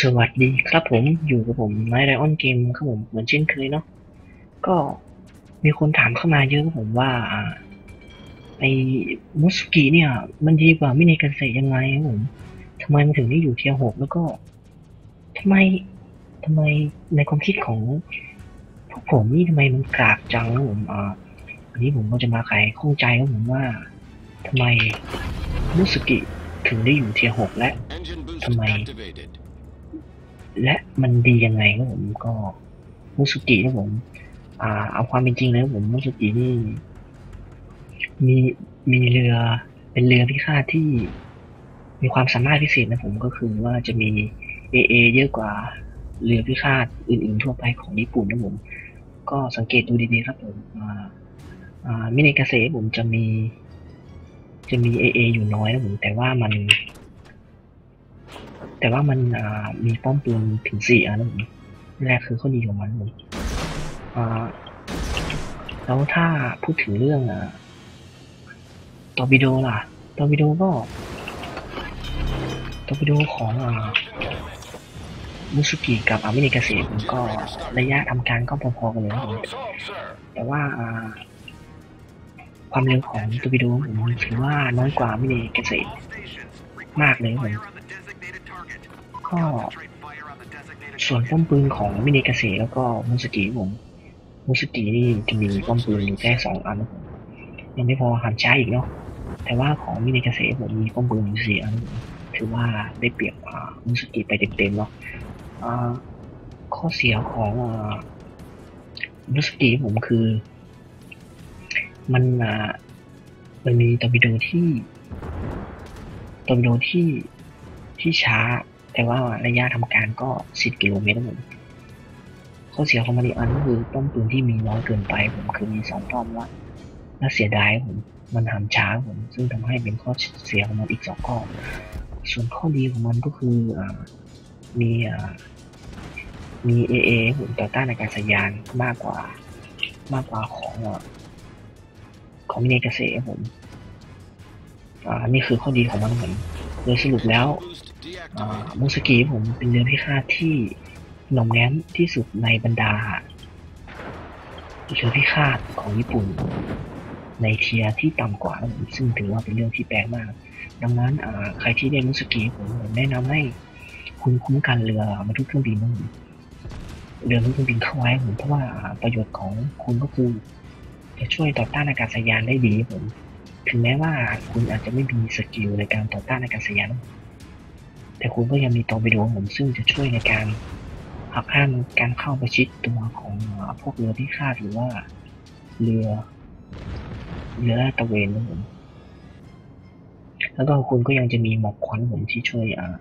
สวัสดีครับผมอยู่กับผมไนท์ไ o ออนเกมครับผมเหมือนเช่นเคยเนาะก็มีคนถามเข้ามาเยอะครับผมว่าไอ้มุสกิเนี่ย มันดีกว่ามิเนกันเซยังไงครับผมทำไมมันถึงได้อยู่เทียร์หกแล้วก็ทำไมทำไมในความคิดของพวกผมนี่ทำไมมันกากจังครับผมอ่าอันนี้ผมก็จะมาไขข้องใจครับผมว่าทำไมมุสกิถึงได้อยู่เทียร์หกและ Engine boost Am I- activated. และมันดียังไงครับผมก็มุสุกิครับผมอ่าเอาความเป็นจริงเลยครับผมมุสุกินี่มีมีเรือเป็นเรือพิฆาตที่มีความสามารถพิเศษนะผมก็คือว่าจะมี AA เอเยอะกว่าเรือพิฆาตอื่นๆทั่วไปของญี่ปุ่นนะผมก็สังเกตดูดีๆครับผมอ่ามิเนกาเซผมจะมี จะมี AA อยู่น้อยนะผมแต่ว่ามัน แต่ว่ามันมีป้อมปืนถึงสี่อันนะผมแรกคือข้อดีของมันผมอ่าแล้วถ้าพูดถึงเรื่องอตอร์ปิโดล่ะตอร์ปิโดก็ตอร์ปิโดของอมุสุกิกับอามิเนกาเซมันก็ระยะทำการก็พอๆกันเลยนะผมแต่ว่าความเร็วของตอร์ปิโดผมถือว่าน้อยกว่าอามิเนกาเซมากเลยผม ก็ส่วนป้อมปืนของมินิเกษแล้วก็มุสกิผมมุสกินี่จะมีป้อมปืนอยู่แค่สองอันนะผมยังไม่พอหันใช้อีกเนาะแต่ว่าของมินิเกษผมมีป้อมปืนอยู่สี่อันถือว่าได้เปรียบอ่ามุสกิไปเต็มๆเนาะอ่าข้อเสียของอ่ามุสกิผมคือ มันอ่ามันมีตอร์ปิโดที่ตอร์ปิโดที่ที่ช้า แต่ว่าระยะทำการก็ 10 กิโลเมตรผมข้อเสียของมันอีกอันก็คือป้อมปืนที่มีน้อยเกินไป ผมคือมีสองป้อมว่าน่าเสียดายผมมันหามช้าผม ซึ่งทำให้เป็นข้อเสียของมันอีกสองข้อ ส่วนข้อดีของมันก็คืออ่ามีอ่ามี AA ผมต่อต้านอากาศยานมากกว่ามากกว่าของอของมิเนกาเซครับผม อ่า นี่คือข้อดีของมันผมโดยสรุปแล้ว Boost อ่า deactivated. มุสกิผมเป็นเรือพิฆาตที่หน่อมแนมที่สุดในบรรดาเรือพิฆาตของญี่ปุ่น ในเทียที่ต่ำกว่าผมซึ่งถือว่าเป็นเรื่องที่แปลกมาก ดังนั้นใครที่เล่นมุสกิผมแนะนำให้คุณคุ้มกันเรือบรรทุกเครื่องบินนะผมเรือบรรทุกเครื่องบินเข้าไว้ผมเพราะว่าประโยชน์ของคุณก็คือ จะช่วยต่อต้านอากาศยานได้ดีผมถึงแม้ว่าคุณอาจจะไม่มีสกิลในการต่อต้านอากาศยาน แต่คุณก็ยังมีตอร์ปิโดขอผมซึ่งจะช่วยในการหักห้ามการเข้าประชิดตัวของพวกเรือที่คาดหรือว่าเรือเรือลาดตระเวนนะผมแล้วก็คุณก็ยังจะมีหมอกควันผมที่ช่วยอ่า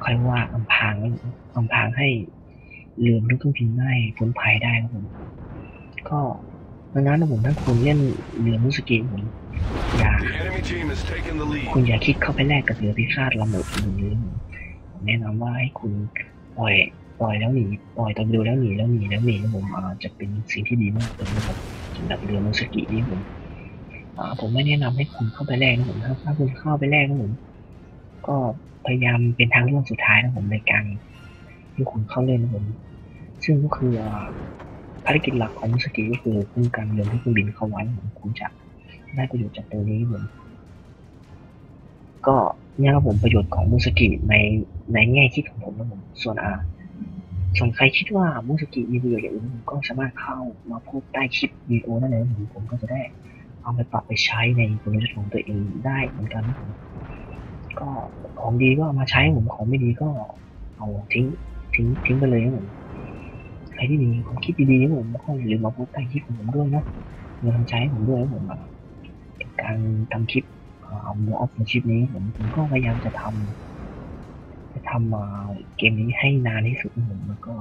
ใครว่าอำพรางนะผมอำพรางให้เรือบรรทุกเครื่องบินได้พ้นภัยได้ครับผมก็ดังนั้นนะผมถ้าคุณเล่นเรือมุสกิผม อย่าคุณอย่าคิดเข้าไปแลกกับเรือพิฆาตลำหมดหรือผมแนะนำว่าให้คุณปล่อยปล่อยแล้วหนีปล่อยตอร์ปิโดแล้วหนีแล้วหนีแล้วหนีนะผมอ่าจะเป็นสิ่งที่ดีมากเลยนะครับสำหรับเรือมุสกินี่ผมอ่าผมไม่แนะนำให้คุณเข้าไปแลกนะผมถ้าถ้าคุณเข้าไปแลกนะผมก็พยายามเป็นทางเลือกสุดท้ายนะผมในการที่คุณเข้าเล่นนะผม ซึ่งก็คือภารกิจหลักของมุสกิก็คือคุ้มกันเรือที่คุณบินเข้าไว้ผมคุณจะ ได้ประโยชน์จากตรงนี้นะผมก็เนี่ยครับผมประโยชน์ของมูสกิในในแง่คิดของผมนะผมส่วนอ่าส่วนใครคิดว่ามูสกิมีประโยชน์อย่างอื่นผมก็สามารถเข้ามาพูดใต้คลิปวิดีโอนั่นเลยผมผมก็จะได้เอาไปปรับไปใช้ในกลยุทธ์ของตัวเองได้เหมือนกันนะผมก็ของดีก็เอามาใช้ผมของไม่ดีก็เอาทิ้งทิ้งทิ้งไปเลยนะผมใครที่มีความคิดดีๆนะผมก็อย่าลืมมาพูดใต้คลิปของผมด้วยนะมาทำใช้ให้ผมด้วยนะผม การทำคลิปเอาโมออฟในคลิปนี้ผมผมก็พยายามจะทำจะทำเกมนี้ให้นานที่สุดผมแล้วก็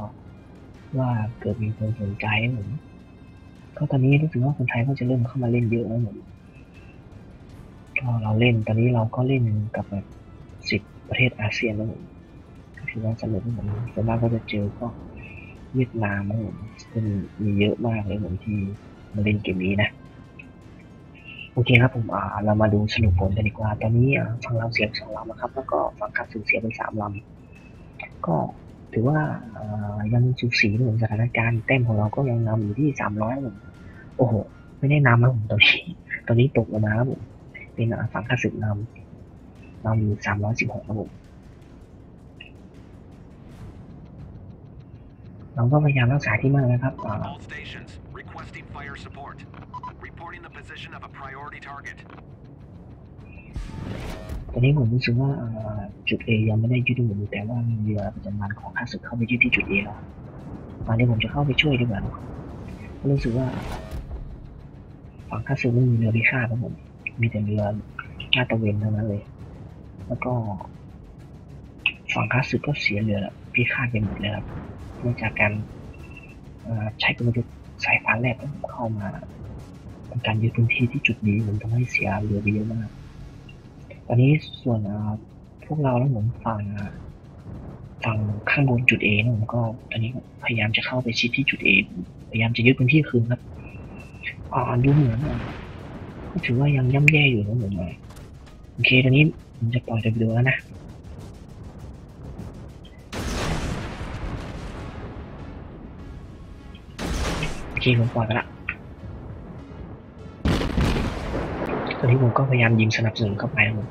ว่าเกิดมีคนสนใจผมก็ตอนนี้รู้สึกว่าคนไทยก็จะเริ่มเข้ามาเล่นเยอะแล้วผมก็เราเล่นตอนนี้เราก็เล่นกับแบบสิบประเทศอาเซียนแล้วผมก็ถือว่าสนุกผมส่วนมากก็จะเจอก็เวียดนามผมซึ่งมีเยอะมากเลยผมที่มาเล่นเกมนี้นะ โอเคครับผมอ่าเรามาดูสรุปผลกันดีกว่า ตอนนี้อ่าฝั่งเราเสียไปสองลำนะครับ แล้วก็ฝั่งข้าศึกเสียไปสามลก็ถือว่ายังสูสีเหมือนสถานการณ์แต้มของเราก็ยังนำอยู่ที่สามร้อยโอ้โห ไม่ได้นำแล้วผมตอนนี้ตอนนี้ตกลงมาแล้วผมเป็นฝั่งข้าศึกนำนำอยู่สามร้อยสิบหกครับผมเราก็พยายามรักษาที่มั่นนะครับอ่า All stations requesting fire support. Reporting the position of a priority target. ตอนนี้ผมรู้สึกว่าจุด A ยังไม่ได้ยึดอยู่แต่ว่ามีเรือประจำวันของข้าศึกเข้าไปยึดที่จุด A แล้วตอนนี้ผมจะเข้าไปช่วยดีกว่าเพราะรู้สึกว่าฝั่งข้าศึกไม่มีเรือพิฆาตครับผมมีแต่เรือลาดตะเวนเท่านั้นเลย แล้วก็ฝั่งข้าศึกก็เสียเรือพิฆาตไปหมดเลยครับเนื่องจากการใช้กลยุทธ์ สายฟ้าแลบเข้ามาทำการยึดพื้นที่ที่จุดนี้มันทำให้เสียเรือไปเยอะมาก ตอนนี้ส่วนพวกเราแล้วผมฝั่งฝั่งข้างบนจุด A นะผมก็ตอนนี้พยายามจะเข้าไปชิดที่จุด A พยายามจะยึดพื้นที่คืนครับอ่าดูเหมือนก็ถือว่ายังย่ำแย่อยู่นะผมอะโอเคตอนนี้ผมจะปล่อยจะไปดูแล้วนะ ผมปล่อยไปละตอนนี้ผมก็พยายามยิงสนับสนุนเข้าไปนะผม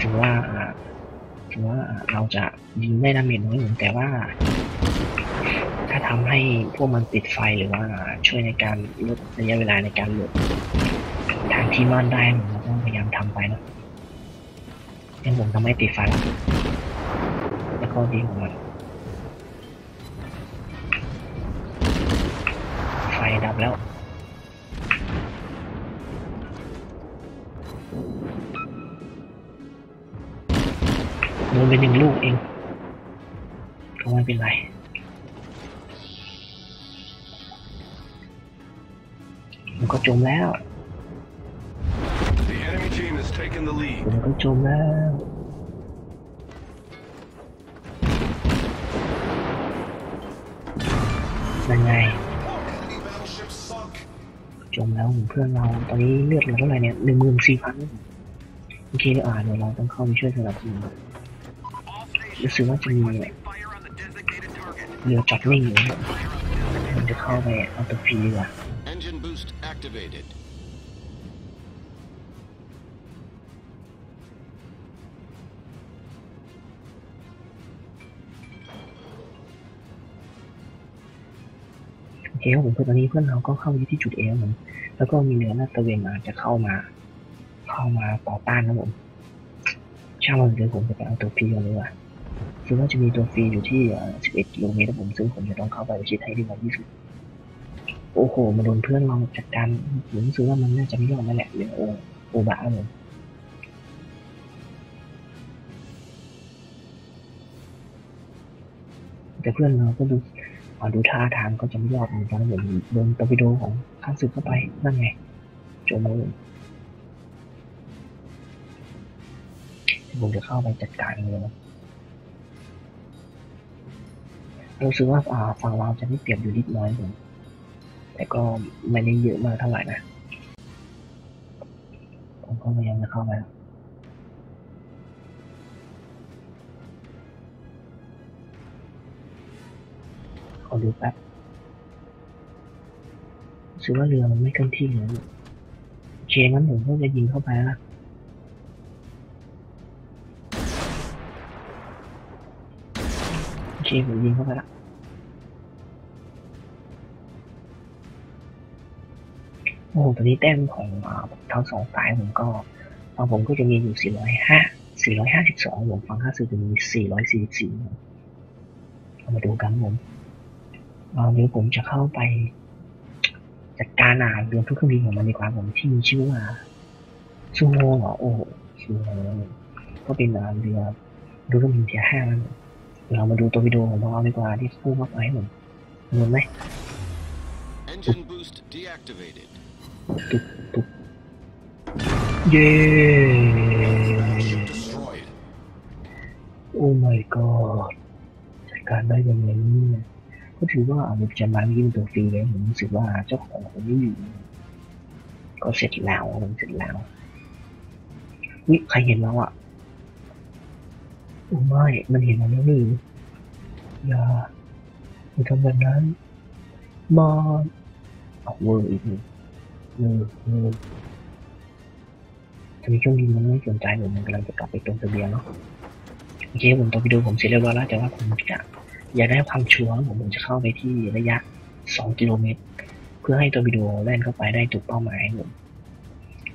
ถึงว่าถึงว่าเราจะยิงได้ดาเมจน้อยหนึ่งแต่ว่า ถ้าทำให้พวกมันติดไฟหรือว่าช่วยในการลดระยะเวลาในการหลบทางที่มั่นได้ผมก็ต้องพยายามทำไปนะยังผมทำให้ติดไฟแล้วแล้วก็ดีของมัน ไฟดั บแล้ว โดนไปหนึ่งลูกเองก็ไม่เป็นไรมันก็จมแล้ว The enemy team has taken the lead. มันก็จมแล้วยังไง Enemy battleship sunk. จมแล้วเพื่อนเราตอนนี้เลือดเหลือเท่าไหร่เนี่ยหนึ่งหมื่นสี่พันโอเคเดี๋ยวอ่านเดี๋ยวเราต้องเข้าไปช่วยสนับสนุนรู้สึกว่าจะมีเรือจัดไม่อยู่นะ Fire on the designated ผมจะเข้าไปเอาตัวฟรีดี เคครับผมเพื่อนตอนนี้เพื่อนเราก็เข้าไปที่จุดเอครับผมแล้วก็มีเรือลาตะเวนมาจะเข้ามา เข้ามาต่อต้านนะผมช่างมันเลยผมจะไปเอาตัวฟรีก่อนเลยว่ะคือว่าจะมีตัวฟรีอยู่ที่เอ่อ11 กิโลเมตรผมซึ่งผมจะต้องเข้าไปประชิดให้ได้มาที่สุด โอ้โห มาโดนเพื่อนเราจัดการผมรู้สึกว่ามันน่าจะไม่ยอมนั่นแหละเรือโอโอบะครับผมแต่เพื่อนเราก็ดู อดูท่าทางก็จะไม่ยอดเหมือนกันนะผมโดนตอร์ปิโดของข้าศึกเข้าไปนั่นไงโจมเลยผมจะเข้าไปจัดการเลยนะรู้สึกว่าอ่าฝั่งเราจะไม่เปรียบอยู่นิดน้อยผมแต่ก็ไม่ได้เยอะมากเท่าไหร่นะ ผมก็พยายามจะเข้าไป อดูแป๊บรู้สึกว่าเรือมันไม่เคลื่อนที่เลยโอเคงั้นผมก็จะยิงเข้าไปแล้วนะโอเคผมยิงเข้าไปละโอ้โหตอนนี้แต้มของอ่าทั้งสองฝ่ายผมก็ฝั่งผมก็จะมีอยู่ 405 452ผมฝั่งค่าซื้อจะมี 444เรามาดูกันผม เอาเดี๋ยวผมจะเข้าไป จัดการอ่านเรือทุกเครื่องบินของมันดีกว่าผมที่มีชื่อว่าซูโม่เหรอโอ้โหซูโม่ก็เป็นอ่าเรือดูเครื่องบินเทียร์ห้านั่นเองเดี๋ยวเรามาดูตัววิดีโอของเราดีกว่าที่พูดว่าไปให้ผมเงินไหม Engine boost deactivated. เย้ Destroyed. โอ้ my god จัดการได้ยังไงเนี่ย ก็ถือว่าอาวุจะมาวิ่งตัวฟรีเลยผมรู้สึกว่าเจ้าของคงไม่อยู่ ก็เสร็จแล้วมันเสร็จแล้ววิใครเห็นแล้วอะโอ้ไม่ มันเห็นแล้วหรืออย่าอย่าทำแบบนั้นบอลเอาเวอร์อีกหนึ่งเวอเวอตอนนี้เครื่องบินมันไม่สนใจผมมันกำลังจะกลับไปตรงเสบียงเนาะโอเคผมตัวไปดูผมเสร็จเรียบร้อยแล้วแต่ว่าผมจะ อยากได้ความชัวร์ผมผมจะเข้าไปที่ระยะสองกิโลเมตร เพื่อให้ตัววิดีโอแล่นเข้าไปได้ถูกเป้าหมายครับผม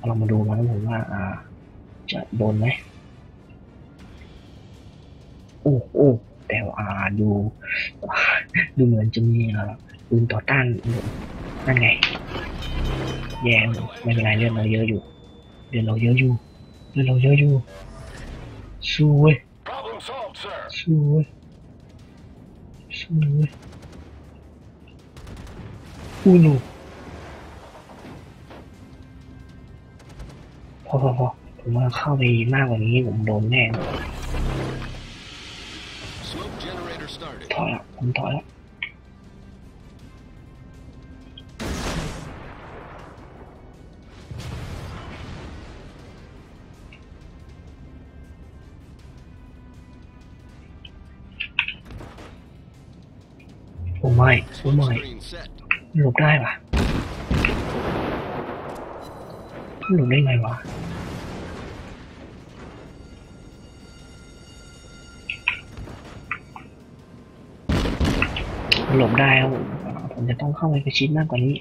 เรามาดูกันนะผมว่าอ่า จะโดนไหมโอ้โอ้แต่ว่าดู ดูเหมือนจะมีอ่าปืนต่อต้านนั่นไง แย่ไม่เป็นไรเลือดเราเยอะอยู่เลือดเราเยอะอยู่เลือดเราเยอะอยู่สู้เว้ย Problem solved, sir. สู้เว้ย สู้เว้ยอู้หนูพอพอพอผมว่าเข้าไปมากกว่านี้ผมโดนแน่ถอยละผมถอยละ อ้ไม่โอ้ไม่หลบได้ปะหลบได้ไงวะหลบได้ครับผมผมจะต้องเข้าไปประชิดมากกว่านี้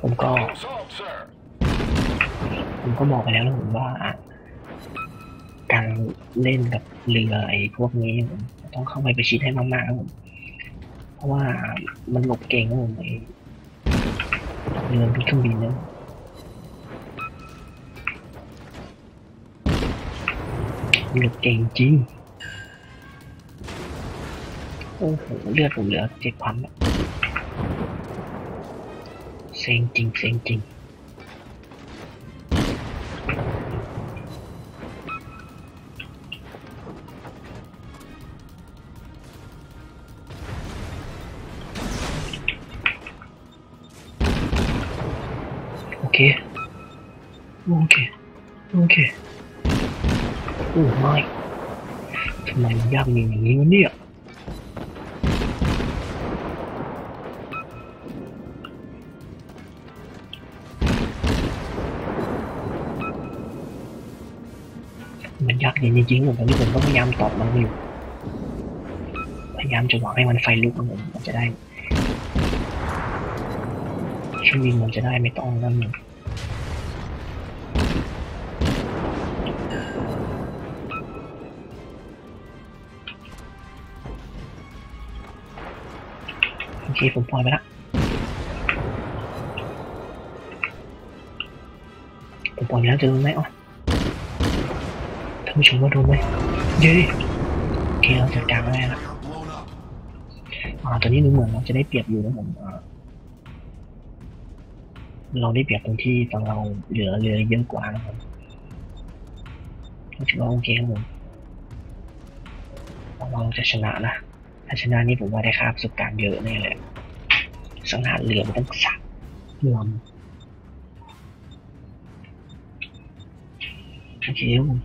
ผมก็ ผมก็บอกไปแล้วนะผมว่า เล่นกับเรือไอ้พวกนี้ผมต้องเข้าไปประชิดให้มากๆครับผมเพราะว่ามันหลบเก่งครับผมไอ้เรือเครื่องบินเนี่ยหลบเก่งจริงโอ้โหเลือดผมเหลือเจ็ดพันเซ็งจริงเซ็งจริง ยากมีอย่างนี้วะเนี่ยมันยากเย็นจริงๆผมตอนนี้ผมก็พยายามตอบมันอยู่ พยายามจะหวังให้มันไฟลุกผมมันจะได้ช่วงนี้มันจะได้ไม่ต้องนั่น เคผมปล่อยไปละผมปล่อยไปแล้วจะโดนไหมอ๋อท่านผู้ชมว่าโดนไหมเย้โอเคเราจัดการมาได้ละอ่าตอนนี้ดูเหมือนเราจะได้เปรียบอยู่นะผมอ่าเราได้เปรียบตรงที่ฝั่งเราเหลือเรือเยอะกว่านะครับก็ถือว่าโอเคครับผมหวังว่าเราจะชนะนะ ถ้าชนะนี่ผมว่าได้ค่าประสบการณ์เยอะแน่เลยสังหารเรือมันต้องสักลำโอเคผม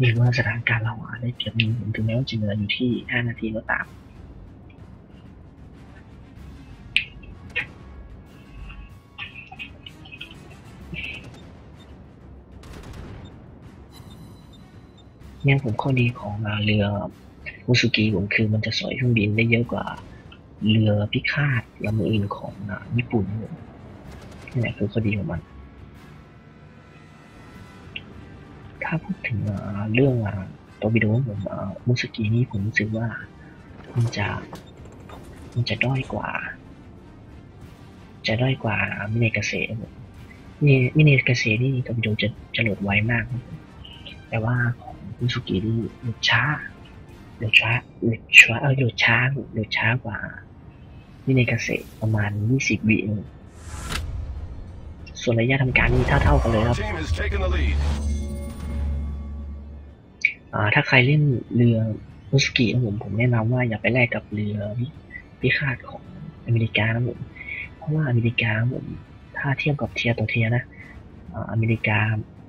นี่ว่าสถานการณ์เราอะได้เปรียบมีผมถึงแม้ว่าจะเหลืออยู่ที่ห้านาทีก็ตามเนี่ยผมข้อดีของอ่าเรือ มุสุกิผมคือมันจะสอยเครื่องบินได้เยอะกว่า เรือพิฆาตลำอื่นของญี่ปุ่นนี่แหละคือข้อดีของมัน ถ้าพูดถึงเรื่องตัววิดีโอผมมุสุกินี่ผมรู้สึกว่ามันจะมันจะด้อยกว่า จะด้อยกว่ามิเนเกษครับผมมิมิเนเกษนี่ตัววิดีโอจะจะโหลดไวมาก แต่ว่าของมิสุกินี่โหลดช้า หลดช้าโหลดช้าเออโหลดช้าโหลดช้ากว่ามิเนเกษประมาณ 20 วิเองส่วนระยะทำการนี่เท่าเท่าๆกันเลยครับ Team has taken the lead. อ่าถ้าใครเล่นเรือมุสกินะผมผมแนะนำว่าอย่าไปแลกกับเรือพิฆาตของอเมริกานะผมเพราะราะว่าอเมริกาผมถ้าเทียบกับเทียร์ต่อเทียร์นะอ่าอเมริกา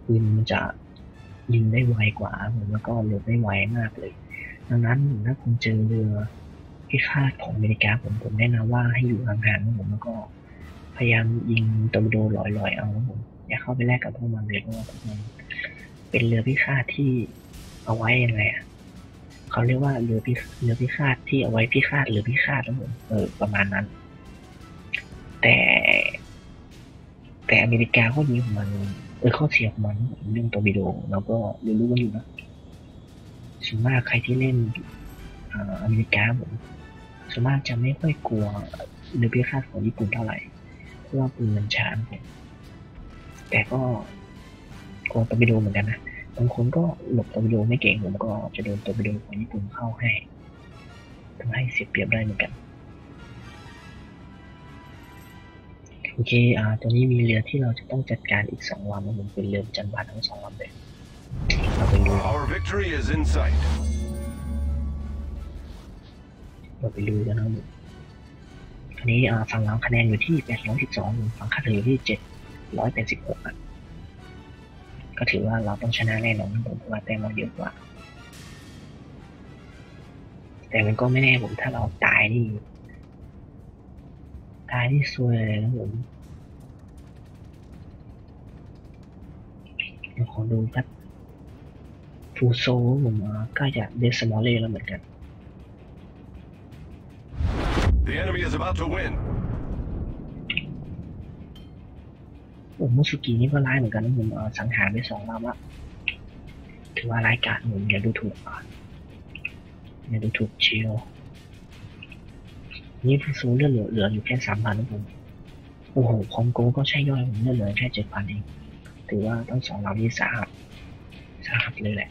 ปืนมันจะยิงได้ไวกว่าผมแล้วก็หลบได้ไวมากเลย ดังนั้นถ้าคุณเจอเรือพิฆาตของอเมริกาผมผมแนะนำว่าให้อยู่ห่างๆนะผมแล้วก็พยายามยิงตอร์ปิโดลอยๆเอานะผมอย่าเข้าไปแลกกับพวกมันเลยเพราะว่าพวกมันเป็นเรือพิฆาตที่เอาไว้ยังไงอะเขาเรียกว่าเรือพิเรือพิฆาตที่เอาไว้พิฆาตหรือพิฆาตนะผมเออประมาณนั้น แต่ แต่อเมริกาก็ดีของมันเออข้อเสียของมันเรื่องตอร์ปิโดเราก็รู้ๆกันอยู่นะ ส่วนมากใครที่เล่นอ่าอเมริกาผมส่วนมากจะไม่ค่อยกลัวเรือพิฆาตของญี่ปุ่นเท่าไหร่ เพราะว่าปืนมันช้าผมแต่ก็กลัวตอร์ปิโดเหมือนกันนะบางคนก็หลบตอร์ปิโดไม่เก่งผมก็จะโดนตอร์ปิโดของญี่ปุ่นเข้าให้ทำให้เสียเปรียบได้เหมือนกันโอเคอ่าตัวนี้มีเรือที่เราจะต้องจัดการอีกสองลำผมเป็นเรือจันบานทั้งสองลำเลย Our victory is in sight. เราไปดูกันนะครับผมอันนี้ฝั่งเราคะแนนอยู่ที่ 812 ฝั่งค่าเฉลี่ยอยู่ที่ 786อะก็ถือว่าเราต้องชนะแน่นอนนะผมเพราะว่าแต้มเราเยอะกว่า แต่มันก็ไม่แน่ผมถ้าเราตายนี่ ตายที่ซวยเลยนะผมขอดูครับ ฟูโซผมอ่าใกล้จะเดสมอลเล่แล้วเหมือนกัน The enemy is about to win. โอ้มุสุกินี่ก็ร้ายเหมือนกันนะผมเอ่อสังหารไปสองลำละถือว่าร้ายกาจผมอย่าดูถูกอะอย่าดูถูกเชียวนี่ฟูซูเลือดเหลือเหลืออยู่แค่สามพันนะผมโอ้โหคองโกก็ใช่ย่อยผมเลือดเหลือแค่เจ็ดพันเองถือว่าทั้งสองลำนี้สาหัสสาหัสเลยแหละ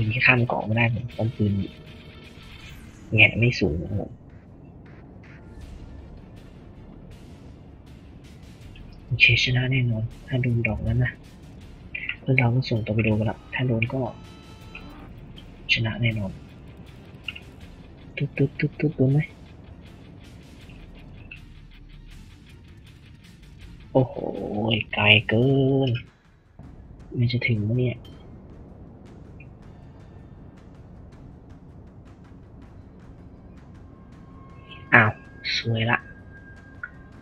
ผมยิงข้ามเกาะไม่ได้ผมต้องปืนแงะไม่สูงผมโอเคชนะแน่นอน ถ้าโดนดอกนั้นนะแล้วเราก็ส่งตัวไปดูกันละถ้าโดนก็ ชนะแน่นอน ตุ๊ดตุ๊ดตุ๊ดตุ๊ดโดนไหมโอ้โห ไกลเกินมันจะถึงไหมเนี่ย วยละ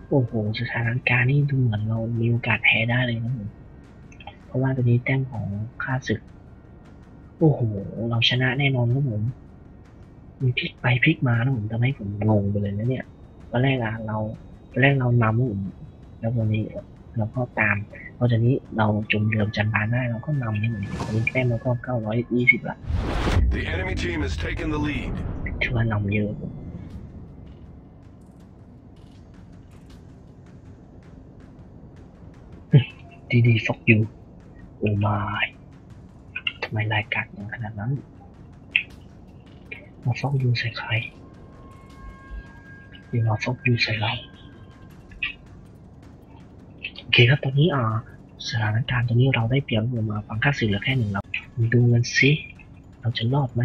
โอ้โห สถานการณ์นี่ดูเหมือนเรามีโอกาสแพ้ได้เลยนะผม เพราะว่าตัวนี้แต้มของค่าศึก โอ้โห เราชนะแน่นอนครับผม มีพลิกไปพลิกมานะผมทำให้ผมงงไปเลยนะเนี่ยตอนแรกอะเราตอนแรกเรานำนะผมแล้ววันนี้เราก็ตามพอจากนี้เราจมเรือจันบานได้เราก็นำนี่เหมือนกันตอนนี้แต้มเราก็เก้าร้อยยี่สิบละ The enemy team has taken the lead. ถือว่านำเยอะผม ดีดีฟอกยูโอ้ไม่ทำไมรายการอย่างขนาดนั้น มาฟอกยูใส่ใครหรือมาฟอกยูใส่เรา โอเคครับตอนนี้อ่าสถานการณ์ตอนนี้เราได้เปรียบผมมาฟังค่าสื่อเหลือแค่หนึ่งเรามาดูกันสิเราจะรอดไหม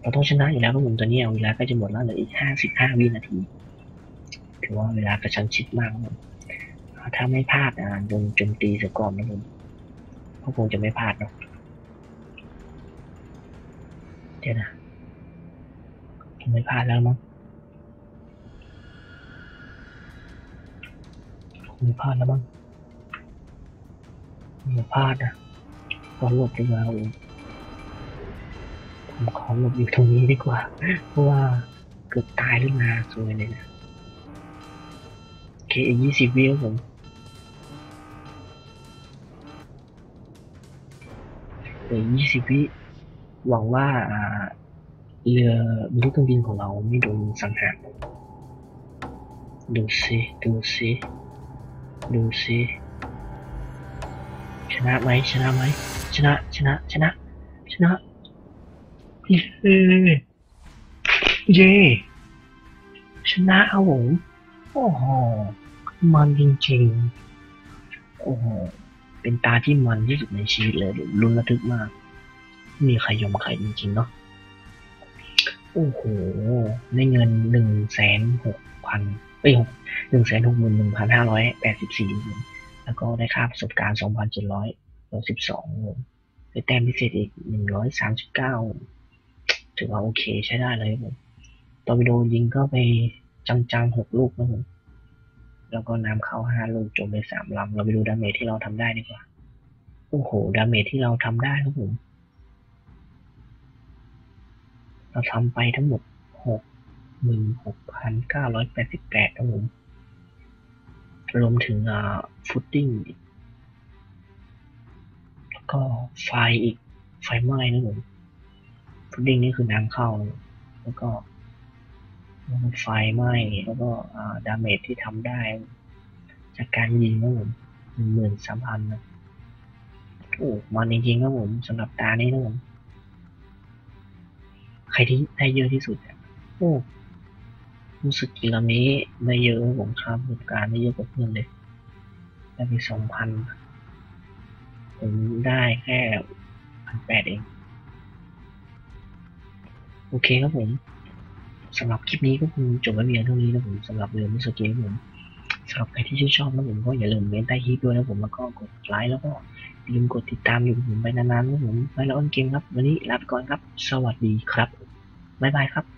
เราต้องชนะอยู่แล้วครับผมตอนนี้เอาเวลาก็จะหมดแล้วเหลืออีกห้าสิบห้าวินาทีถือว่าเวลากระชั้นชิดมากครับ ถ้าไม่พลาดอะโดนโจมตีเสียก่อนนะผมก็คงจะไม่พลาดเนาะเดี๋ยวนะคงไม่พลาดแล้วมั้งคงไม่พลาดแล้วมั้งคงไม่พลาดนะขอหลบดีกว่าครับผมขอหลบอยู่ตรงนี้ดีกว่า เพราะว่าเกือบตายขึ้นมาสวยเลยนะ เคอีกยี่สิบวิครับผมเหลือ20วิหวังว่าอ่าเรือบรรทุกเครื่องบินของเราไม่โดนสังหารดูสิดูสิดูสิชนะไหมชนะไหมชนะชนะชนะชนะเย้เย้ชนะครับผม โอ้โห มันจริงๆ โอ้โห เป็นตาที่มันที่สุดในชีวิตเลยลุ้นระทึกมาก มีใครยอมใครจริงๆเนาะ โอ้โห ได้เงินหนึ่งแสนหกพันเอ้ยหนึ่งแสนหกหมื่นหนึ่งพันห้าร้อยแปดสิบสี่แล้วก็ได้ค่าประสบการณ์สองพันเจ็ดร้อยหกสิบสองได้แต้มพิเศษอีกหนึ่งร้อยสามสิบเก้าถือว่าโอเคใช้ได้เลยผมตอร์ปิโดยิงก็ไป จังๆหกลูกนะผมแล้วก็น้ำเข้าห้าลูกจมไปสามลำเราไปดูดาเมจที่เราทำได้ดีกว่า โอ้โห ดาเมจที่เราทำได้ครับผม เราทำไปทั้งหมดหกหมื่นหกพันเก้าร้อยแปดสิบแปดครับผม รวมถึงอ่าฟุตติ้งแล้วก็ไฟอีก ไฟไหม้นะผม ฟุตติ้งนี่คือน้ำเข้า แล้วก็ ไฟไหม้แล้วก็ดาเมจที่ทำได้ จากการยิงนะผมหนึ่งหมื่นสามพันนะโอ้มันจริงๆครับผมสำหรับตานี้นะผมใครที่ได้เยอะที่สุดอะโอ้รู้สึกกีฬานี้ได้เยอะผมครับประสบการณ์ได้เยอะกว่าเพื่อนเลยได้ไปสองพันผมได้แค่พันแปดเอง โอเคครับผม สำหรับคลิปนี้ก็คงจบไว้เพียงเท่านี้นะผมสำหรับเรื่องมิสเกมผมสำหรับใครที่ชื่นชอบนะผมก็อย่าลืมเมนใต้คลิปด้วยนะผมแล้วก็กดไลค์แล้วก็อย่าลืมกดติดตามอยู่ผมไปนานๆนะผมไปแล้วออนเกมครับ วันนี้ลาไปก่อนครับ สวัสดีครับบ๊ายบายครับ